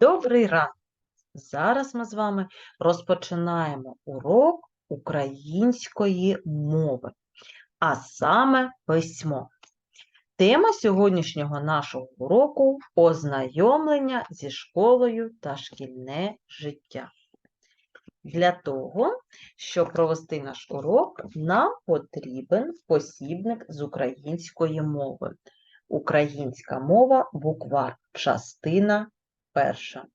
Добрий ранок! Зараз ми з вами розпочинаємо урок української мови, а саме письмо. Тема сьогоднішнього нашого уроку ознайомлення зі школою та шкільне життя. Для того, щоб провести наш урок, нам потрібен посібник з української мови. Українська мова, буквар, частина перша.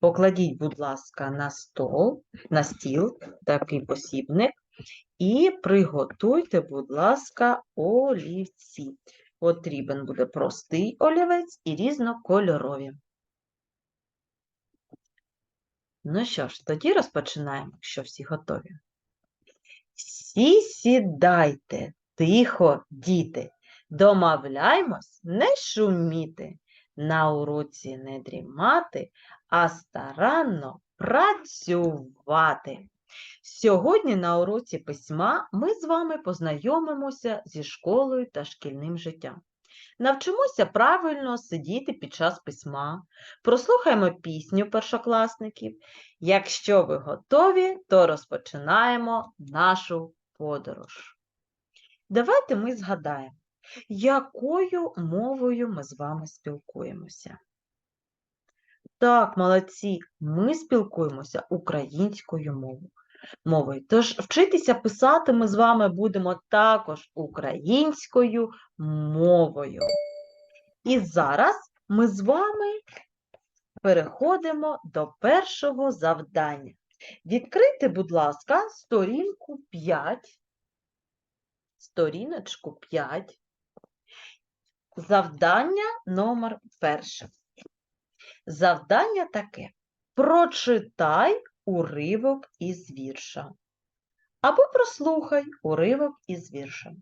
Покладіть, будь ласка, на стол, на стіл такий посібник і приготуйте, будь ласка, олівці. Потрібен буде простий олівець і різнокольорові. Ну що ж, тоді розпочинаємо, якщо всі готові. Всі сідайте, тихо, діти, домовляймось не шуміти, на уроці не дрімати, а старанно працювати. Сьогодні на уроці письма ми з вами познайомимося зі школою та шкільним життям. Навчимося правильно сидіти під час письма, прослухаємо пісню першокласників. Якщо ви готові, то розпочинаємо нашу подорож. Давайте ми згадаємо, якою мовою ми з вами спілкуємося. Так, молодці, ми спілкуємося українською мовою. Тож вчитися писати ми з вами будемо також українською мовою. І зараз ми з вами переходимо до першого завдання. Відкрийте, будь ласка, сторінку 5, сторіночку 5, завдання номер перше. Завдання таке. Прочитай уривок із вірша. Або прослухай уривок із вірша.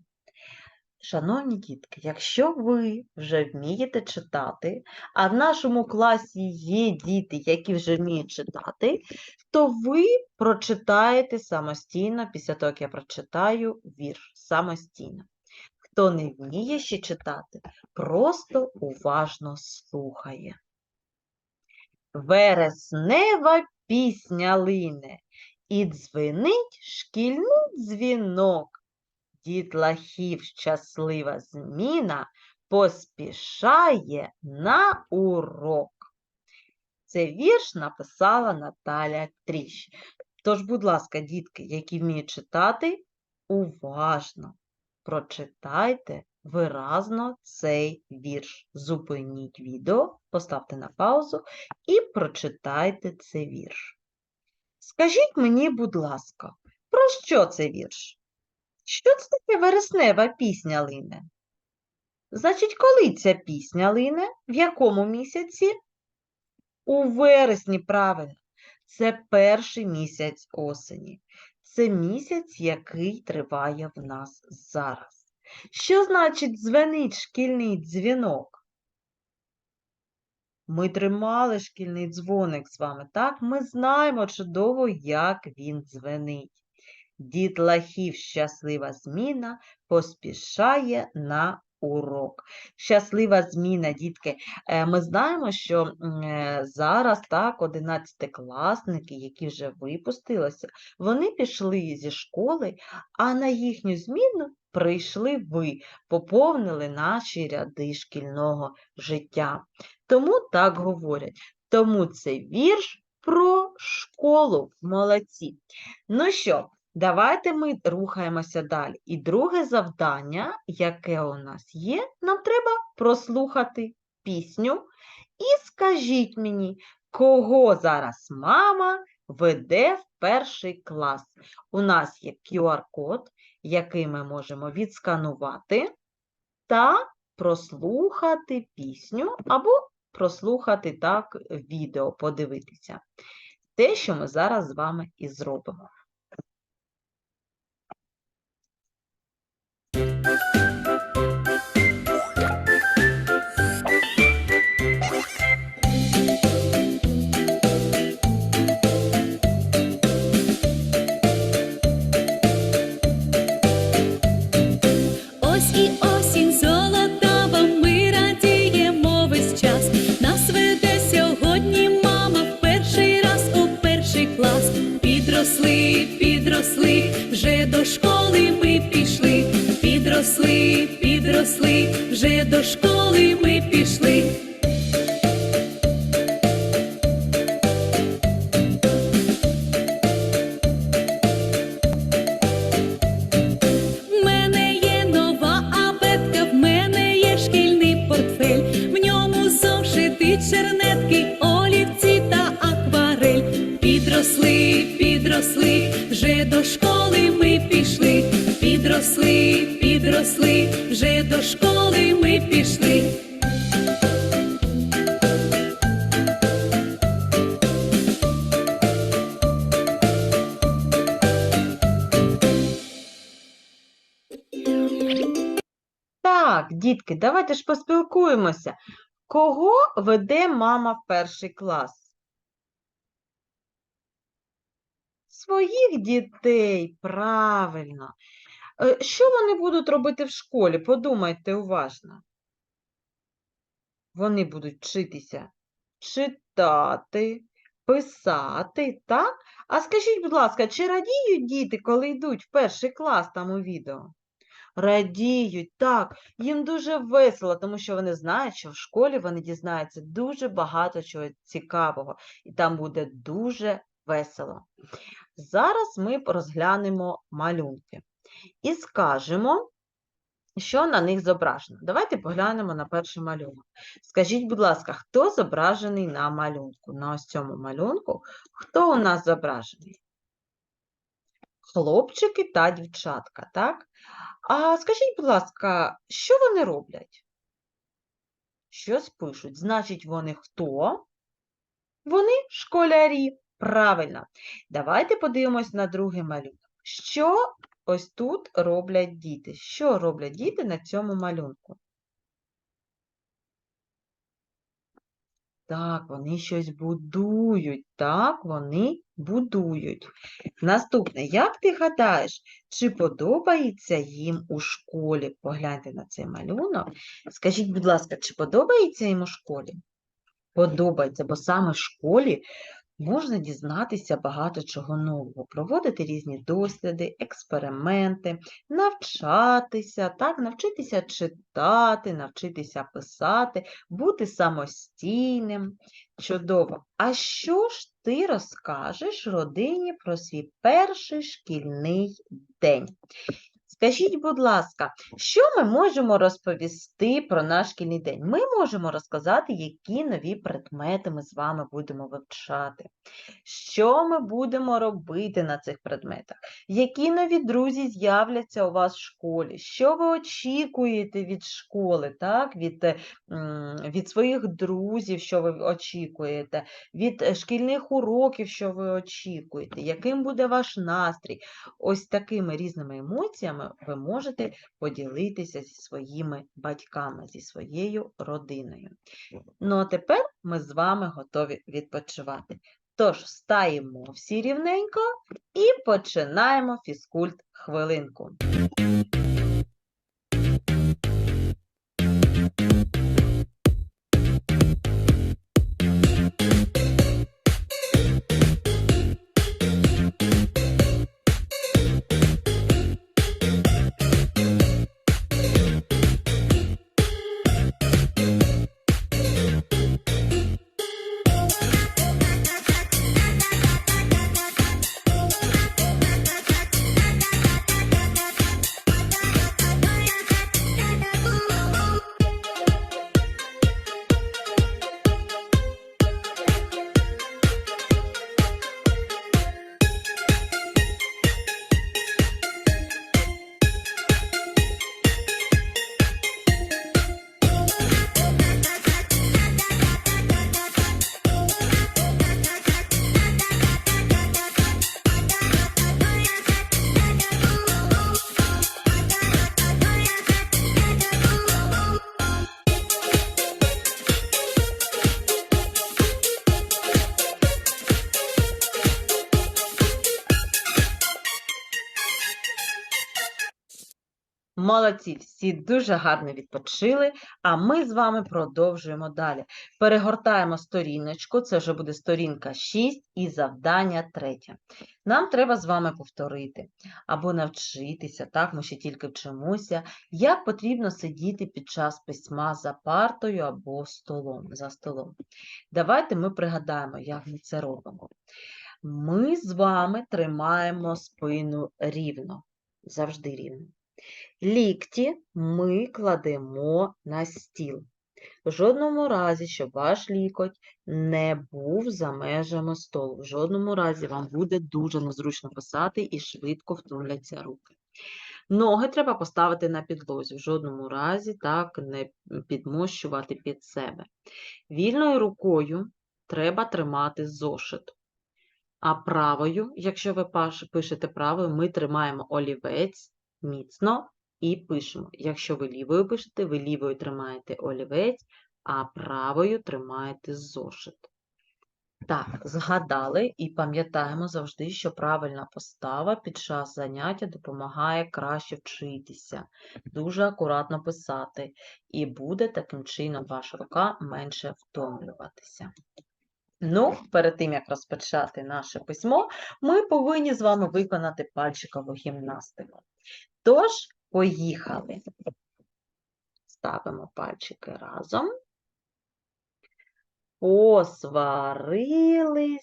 Шановні дітки, якщо ви вже вмієте читати, а в нашому класі є діти, які вже вміють читати, то ви прочитаєте самостійно, після того, як я прочитаю вірш самостійно. Хто не вміє ще читати, просто уважно слухає. Вереснева пісня лине, і дзвенить шкільний дзвінок. Дітлахів щаслива зміна поспішає на урок. Це вірш написала Наталя Тріщ. Тож, будь ласка, дітки, які вміють читати, уважно прочитайте виразно цей вірш. Зупиніть відео, поставте на паузу і прочитайте цей вірш. Скажіть мені, будь ласка, про що це вірш? Що це таке вереснева пісня лине? Значить, коли ця пісня лине? В якому місяці? У вересні, правильно. Це перший місяць осені. Це місяць, який триває в нас зараз. Що значить дзвенить шкільний дзвінок? Ми тримали шкільний дзвоник з вами, так? Ми знаємо чудово, як він дзвенить. Дітлахів щаслива зміна поспішає на урок. Щаслива зміна, дітки. Е, Ми знаємо, що е, зараз так, одинадцятикласники, які вже випустилися, вони пішли зі школи, а на їхню зміну прийшли ви, поповнили наші ряди шкільного життя. Тому так говорять. Тому це вірш про школу. Молодці. Ну що, давайте ми рухаємося далі. І друге завдання, яке у нас є, нам треба прослухати пісню. І скажіть мені, кого зараз мама веде в перший клас? У нас є QR-код, який ми можемо відсканувати та прослухати пісню або прослухати так відео, подивитися. Те, що ми зараз з вами і зробимо. підросли, вже до школи ми пішли, підросли, підросли, вже до школи ми пішли. Дітки, давайте ж поспілкуємося. Кого веде мама в перший клас? Своїх дітей, правильно. Е, Що вони будуть робити в школі? Подумайте уважно. Вони будуть вчитися читати, писати, так? А скажіть, будь ласка, чи радіють діти, коли йдуть в перший клас там у відео? Радіють, так, їм дуже весело, тому що вони знають, що в школі вони дізнаються дуже багато чого цікавого, і там буде дуже весело. Зараз ми розглянемо малюнки і скажемо, що на них зображено. Давайте поглянемо на перший малюнок. Скажіть, будь ласка, хто зображений на малюнку? На ось цьому малюнку, хто у нас зображений? Хлопчики та дівчатка, так? А скажіть, будь ласка, що вони роблять? Щось пишуть. Значить, вони хто? Вони школярі. Правильно. Давайте подивимось на другий малюнок. Що ось тут роблять діти? Що роблять діти на цьому малюнку? Так, вони щось будують. Так, вони будують. Наступне, як ти гадаєш, чи подобається їм у школі? Погляньте на цей малюнок. Скажіть, будь ласка, чи подобається їм у школі? Подобається, бо саме в школі можна дізнатися багато чого нового, проводити різні досліди, експерименти, навчатися, так, навчитися читати, навчитися писати, бути самостійним. Чудово. А що ж ти розкажеш родині про свій перший шкільний день? Скажіть, будь ласка, що ми можемо розповісти про наш шкільний день? Ми можемо розказати, які нові предмети ми з вами будемо вивчати, що ми будемо робити на цих предметах, які нові друзі з'являться у вас в школі, що ви очікуєте від школи, так? від, е, від своїх друзів, що ви очікуєте, від е, шкільних уроків, що ви очікуєте, яким буде ваш настрій. Ось такими різними емоціями ви можете поділитися зі своїми батьками, зі своєю родиною. Ну а тепер ми з вами готові відпочивати. Тож встаємо всі рівненько і починаємо фізкульт хвилинку. Молодці, всі дуже гарно відпочили, а ми з вами продовжуємо далі. Перегортаємо сторіночку, це вже буде сторінка 6 і завдання третє. Нам треба з вами повторити або навчитися, так, ми ще тільки вчимося, як потрібно сидіти під час письма за партою або столом, за столом. Давайте ми пригадаємо, як ми це робимо. Ми з вами тримаємо спину рівно, завжди рівно. Лікті ми кладемо на стіл. В жодному разі, щоб ваш лікоть не був за межами столу. В жодному разі вам буде дуже незручно писати і швидко втомляться руки. Ноги треба поставити на підлозі, в жодному разі так не підмощувати під себе. Вільною рукою треба тримати зошит. А правою, якщо ви пишете правою, ми тримаємо олівець міцно і пишемо. Якщо ви лівою пишете, ви лівою тримаєте олівець, а правою тримаєте зошит. Так, згадали і пам'ятаємо завжди, що правильна постава під час заняття допомагає краще вчитися, дуже акуратно писати, і буде таким чином ваша рука менше втомлюватися. Ну, перед тим, як розпочати наше письмо, ми повинні з вами виконати пальчикову гімнастику. Тож, поїхали. Ставимо пальчики разом. Посварились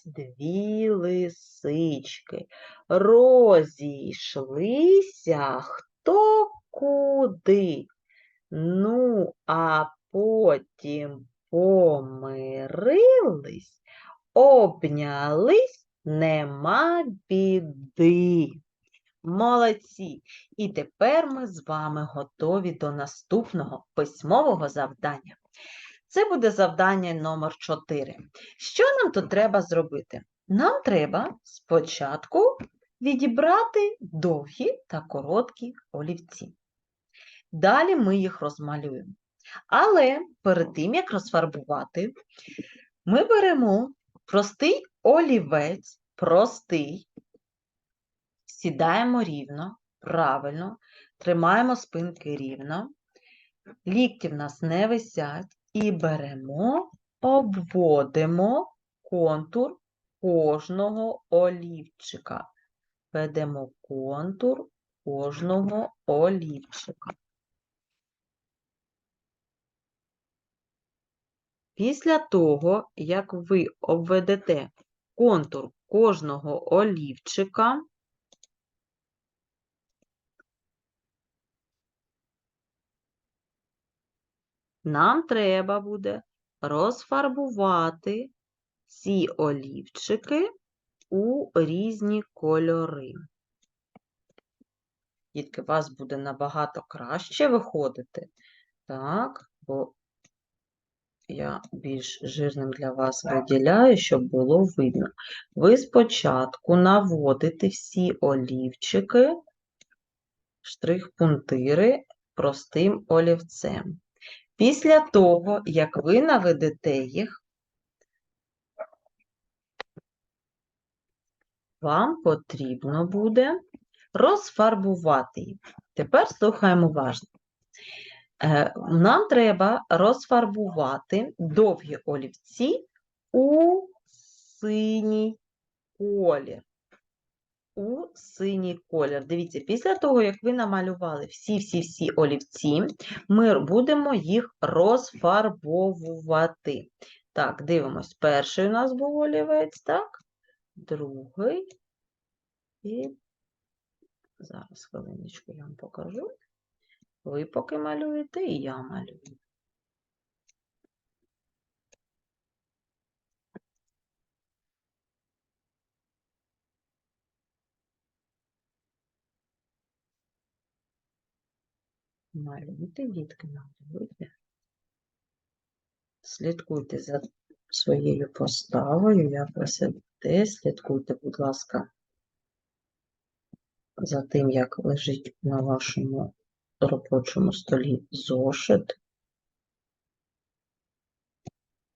дві лисички, розійшлися хто куди. Ну, а потім помирились, обнялись, нема біди. Молодці! І тепер ми з вами готові до наступного письмового завдання. Це буде завдання номер 4. Що нам тут треба зробити? Нам треба спочатку відібрати довгі та короткі олівці. Далі ми їх розмалюємо. Але перед тим, як розфарбувати, ми беремо простий олівець, простий, сідаємо рівно, правильно, тримаємо спинки рівно, лікті в нас не висять, і беремо, обводимо контур кожного олівчика. Ведемо контур кожного олівчика. Після того, як ви обведете контур кожного олівчика, нам треба буде розфарбувати ці олівчики у різні кольори. Дітки, у вас буде набагато краще виходити, так, бо я більш жирним для вас виділяю, щоб було видно. Ви спочатку наводите всі олівчики, штрих-пунктири простим олівцем. Після того, як ви наведете їх, вам потрібно буде розфарбувати їх. Тепер слухаємо уважно. Е, Нам треба розфарбувати довгі олівці у синій колір. У синій колір. Дивіться, після того, як ви намалювали всі-всі-всі олівці, ми будемо їх розфарбовувати. Так, дивимось. Перший у нас був олівець, так? Другий. І зараз хвилиночку я вам покажу. Ви поки малюєте, і я малюю. Малюйте, дітки, малюйте. Слідкуйте за своєю поставою, як ви сидите, слідкуйте, будь ласка, за тим, як лежить на вашому робочому столі зошит.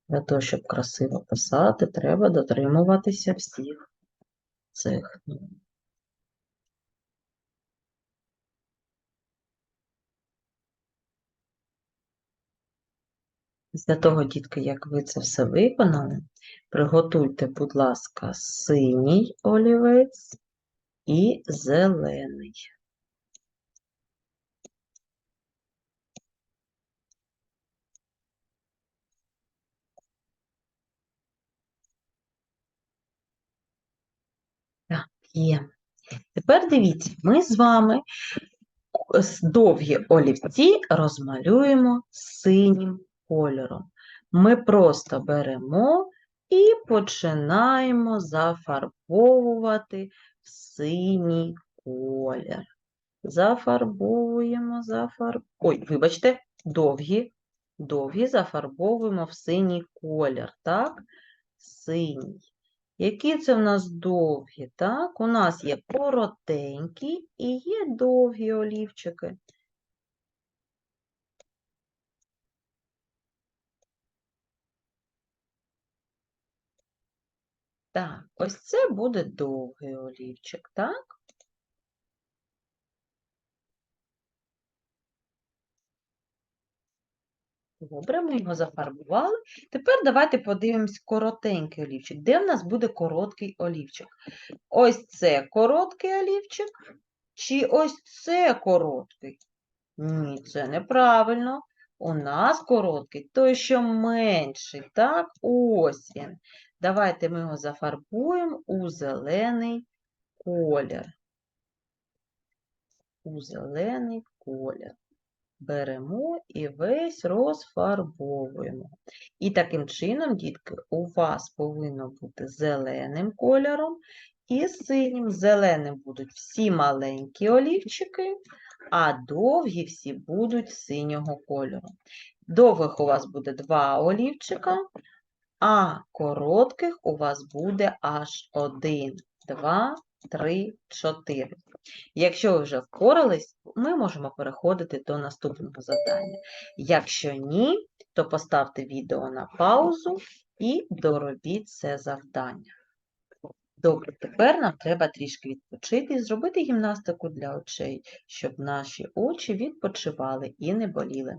Для того, щоб красиво писати, треба дотримуватися всіх цих норм. Після того, дітки, як ви це все виконали, приготуйте, будь ласка, синій олівець і зелений. Є. Тепер дивіться, ми з вами довгі олівці розмалюємо синім кольором. Ми просто беремо і починаємо зафарбовувати в синій колір. Зафарбовуємо, зафарб... Ой, вибачте, довгі, довгі зафарбовуємо в синій колір, так? Синій. Які це в нас довгі, так? У нас є коротенькі і є довгі олівчики. Так, ось це буде довгий олівчик, так? Добре, ми його зафарбували. Тепер давайте подивимось коротенький олівчик. Де в нас буде короткий олівчик? Ось це короткий олівчик, чи ось це короткий? Ні, це неправильно. У нас короткий, той, що менший, так? Ось він. Давайте ми його зафарбуємо у зелений колір. У зелений колір. Беремо і весь розфарбовуємо. І таким чином, дітки, у вас повинно бути зеленим кольором і синім. Зеленим будуть всі маленькі олівчики, а довгі всі будуть синього кольору. Довгих у вас буде два олівчика, а коротких у вас буде аж один, два, три, чотири. Якщо ви вже впорались, ми можемо переходити до наступного завдання. Якщо ні, то поставте відео на паузу і доробіть це завдання. Добре, тепер нам треба трішки відпочити і зробити гімнастику для очей, щоб наші очі відпочивали і не боліли.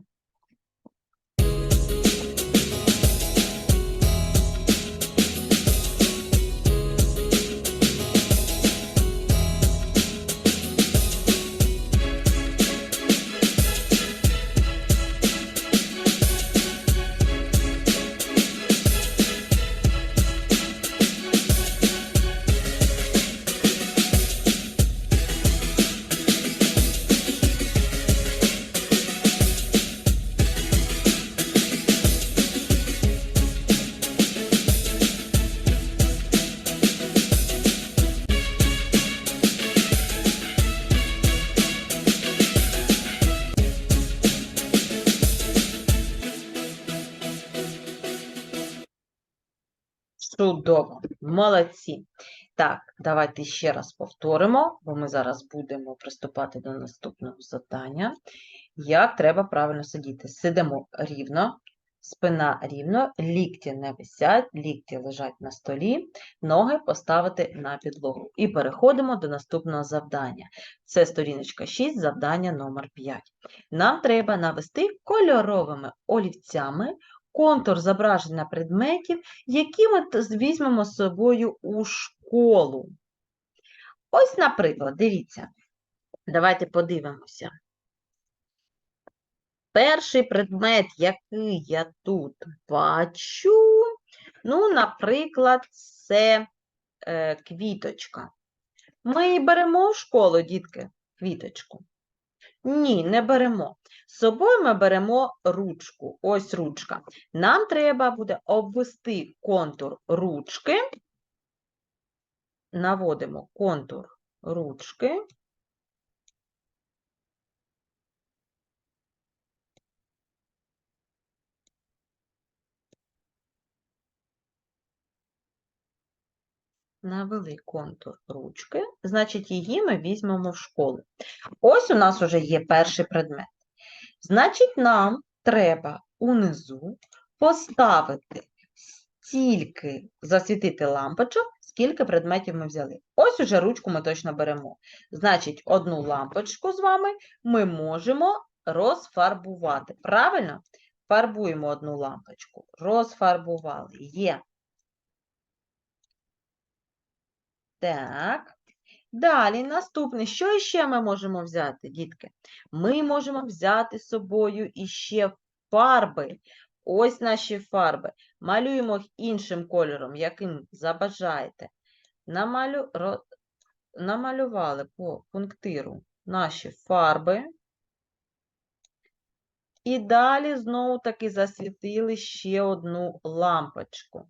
Чудово, молодці. Так, давайте ще раз повторимо, бо ми зараз будемо приступати до наступного завдання. Як треба правильно сидіти? Сидимо рівно, спина рівно, лікті не висять, лікті лежать на столі, ноги поставити на підлогу. І переходимо до наступного завдання. Це сторіночка 6, завдання номер 5. Нам треба навести кольоровими олівцями контур зображення предметів, які ми візьмемо з собою у школу. Ось, наприклад, дивіться, давайте подивимося. Перший предмет, який я тут бачу, ну, наприклад, це е, квіточка. Ми беремо в школу, дітки, квіточку? Ні, не беремо. З собою ми беремо ручку. Ось ручка. Нам треба буде обвести контур ручки. Наводимо контур ручки. Навели контур ручки, значить, її ми візьмемо в школу. Ось у нас вже є перший предмет. Значить, нам треба унизу поставити стільки, засвітити лампочок, скільки предметів ми взяли. Ось уже ручку ми точно беремо. Значить, одну лампочку з вами ми можемо розфарбувати. Правильно? Фарбуємо одну лампочку. Розфарбували. Є. Так. Далі, наступне. Що ще ми можемо взяти, дітки? Ми можемо взяти з собою іще фарби. Ось наші фарби. Малюємо їх іншим кольором, яким забажаєте. Намалю... Намалювали по пунктиру наші фарби. І далі знову таки засвітили ще одну лампочку.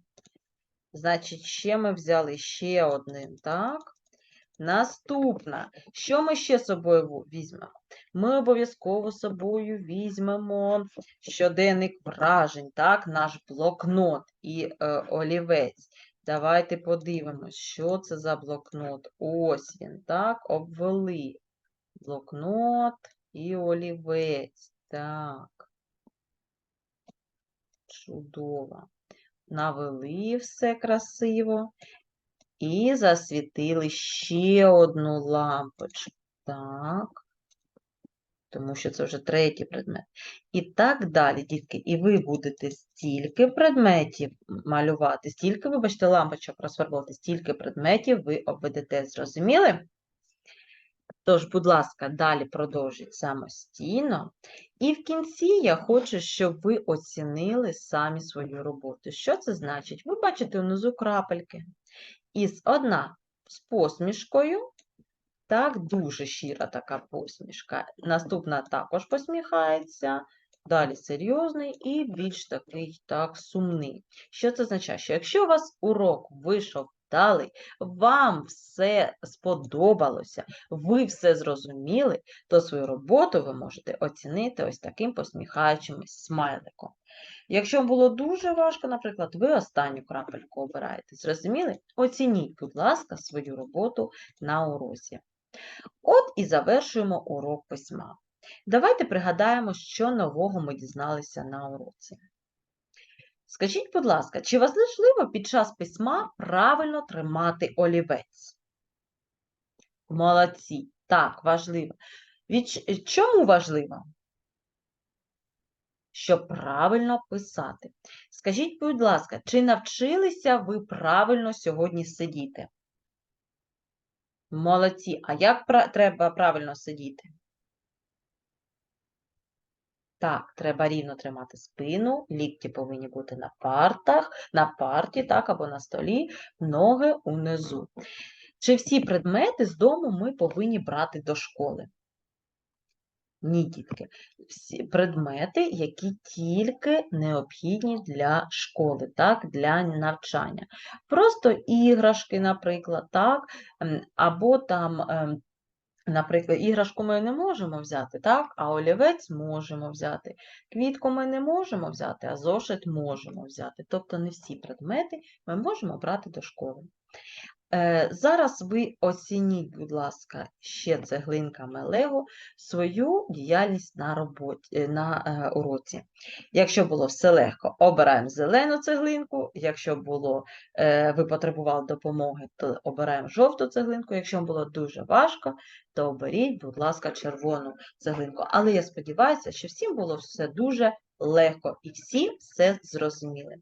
Значить, ще ми взяли ще один, так? Наступна. Що ми ще з собою візьмемо? Ми обов'язково з собою візьмемо щоденник вражень, так? Наш блокнот і е, олівець. Давайте подивимось, що це за блокнот. Ось він, так? Обвели. Блокнот і олівець. Так. Чудово. Навели все красиво. І засвітили ще одну лампочку. Так. Тому що це вже третій предмет. І так далі, дітки. І ви будете стільки предметів малювати, стільки, вибачте, лампочок розфарбувати, стільки предметів ви обведете. Зрозуміли? Тож, будь ласка, далі продовжіть самостійно. І в кінці я хочу, щоб ви оцінили самі свою роботу. Що це значить? Ви бачите внизу крапельки. Із одна з посмішкою, так, дуже щира така посмішка. Наступна також посміхається, далі серйозний і більш такий так сумний. Що це означає? Що якщо у вас урок вийшов вдалий, вам все сподобалося, ви все зрозуміли, то свою роботу ви можете оцінити ось таким посміхаючимось смайликом. Якщо було дуже важко, наприклад, ви останню крапельку обираєте. Зрозуміли? Оцініть, будь ласка, свою роботу на уроці. От і завершуємо урок письма. Давайте пригадаємо, що нового ми дізналися на уроці. Скажіть, будь ласка, чи важливо під час письма правильно тримати олівець? Молодці. Так, важливо. Від... Чому важливо? Щоб правильно писати. Скажіть, будь ласка, чи навчилися ви правильно сьогодні сидіти? Молодці. А як пра- треба правильно сидіти? Так, треба рівно тримати спину, лікті повинні бути на партах, на парті, так, або на столі, ноги унизу. Чи всі предмети з дому ми повинні брати до школи? Ні, дітки. Всі предмети, які тільки необхідні для школи, так, для навчання. Просто іграшки, наприклад, так, або там, ем, наприклад, іграшку ми не можемо взяти, так, а олівець можемо взяти. Квітку ми не можемо взяти, а зошит можемо взяти. Тобто не всі предмети ми можемо брати до школи. Е, Зараз ви оцініть, будь ласка, ще цеглинками Лего свою діяльність на роботі, е, на е, уроці. Якщо було все легко, обираємо зелену цеглинку. Якщо було, ви потребували допомоги, то обираємо жовту цеглинку. Якщо було дуже важко, то оберіть, будь ласка, червону цеглинку. Але я сподіваюся, що всім було все дуже легко і всі все зрозуміли.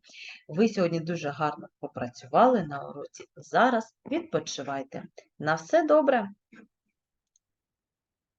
Ви сьогодні дуже гарно попрацювали на уроці. Зараз відпочивайте. На все добре!